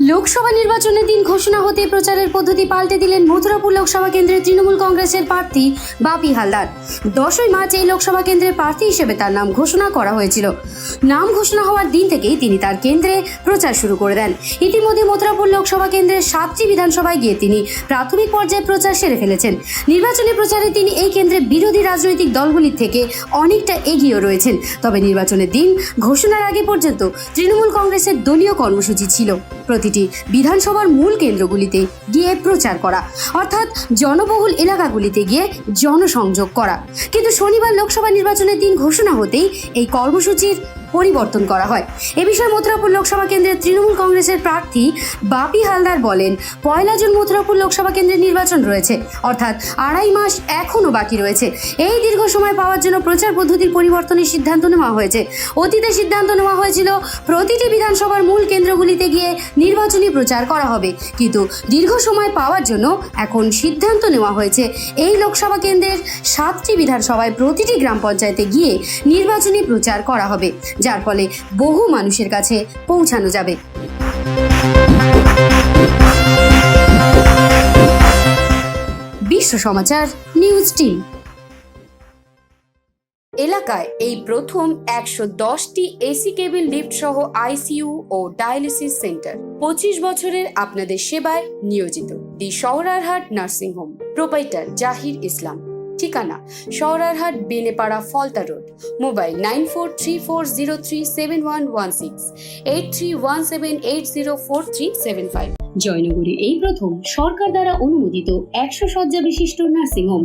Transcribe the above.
লোকসভা নির্বাচনের দিন ঘোষণা হতে প্রচারের পদ্ধতি পাল্টে দিলেন মথুরাপুর লোকসভা কেন্দ্রের তৃণমূল কংগ্রেসের প্রার্থী বাপি হালদার। দশই মার্চ এই লোকসভা কেন্দ্রের প্রার্থী হিসেবে তার নাম ঘোষণা করা হয়েছিল। নাম ঘোষণা হওয়ার দিন থেকেই তিনি তার কেন্দ্রে প্রচার শুরু করে দেন। ইতিমধ্যে মথুরাপুর লোকসভা কেন্দ্রের সাতটি বিধানসভায় গিয়ে তিনি প্রাথমিক পর্যায়ে প্রচার সেরে ফেলেছেন। নির্বাচনী প্রচারে তিনি এই কেন্দ্রে বিরোধী রাজনৈতিক দলগুলির থেকে অনেকটা এগিয়েও রয়েছেন। তবে নির্বাচনের দিন ঘোষণার আগে পর্যন্ত তৃণমূল কংগ্রেসের দলীয় কর্মসূচি ছিল। প্রতিটি বিধানসভার মূল কেন্দ্রগুলিতে গিয়ে প্রচার করা, অর্থাৎ জনবহুল এলাকাগুলিতে গিয়ে জনসংযোগ করা। কিন্তু শনিবার লোকসভা নির্বাচনের দিন ঘোষণা হতেই এই কর্মসূচির পরিবর্তন করা হয়। এ বিষয়ে মথুরাপুর লোকসভা কেন্দ্রের তৃণমূল কংগ্রেসের প্রার্থী বাপি হালদার বলেন, পয়লা জুন মথুরাপুর লোকসভা কেন্দ্রের নির্বাচন রয়েছে। অর্থাৎ আড়াই মাস এখনও বাকি রয়েছে। এই দীর্ঘ সময় পাওয়ার জন্য প্রচার পদ্ধতির পরিবর্তনের সিদ্ধান্ত নেওয়া হয়েছে। অতীতে সিদ্ধান্ত নেওয়া হয়েছিল, প্রতিটি বিধানসভার মূল কেন্দ্রগুলিতে গিয়ে নির্বাচনী প্রচার করা হবে। কিন্তু দীর্ঘ সময় পাওয়ার জন্য এখন সিদ্ধান্ত নেওয়া হয়েছে। এই লোকসভা কেন্দ্রের সাতটি বিধানসভায় প্রতিটি গ্রাম পঞ্চায়েতে গিয়ে নির্বাচনী প্রচার করা হবে। যার ফলে বহু মানুষের কাছে পৌঁছানো যাবে। বিশ্ব সমাচার, নিউজ টিম। এলাকায় এই প্রথম একশো দশটি এসি কেবিল লিফট সহ আইসিইউ ও ডায়ালিসিস সেন্টার। পঁচিশ বছরের আপনাদের সেবায় নিয়োজিত। The Sahararhat nursing home proprietor Jahir Islam. ঠিকানা Sararhat Belepara, Falta road. Mobile nine four three four zero three seven one one six, eight three one seven eight zero four three seven five. জয়নগরে এই প্রথম সরকার দ্বারা অনুমোদিত একশো শয্যা বিশিষ্ট nursing home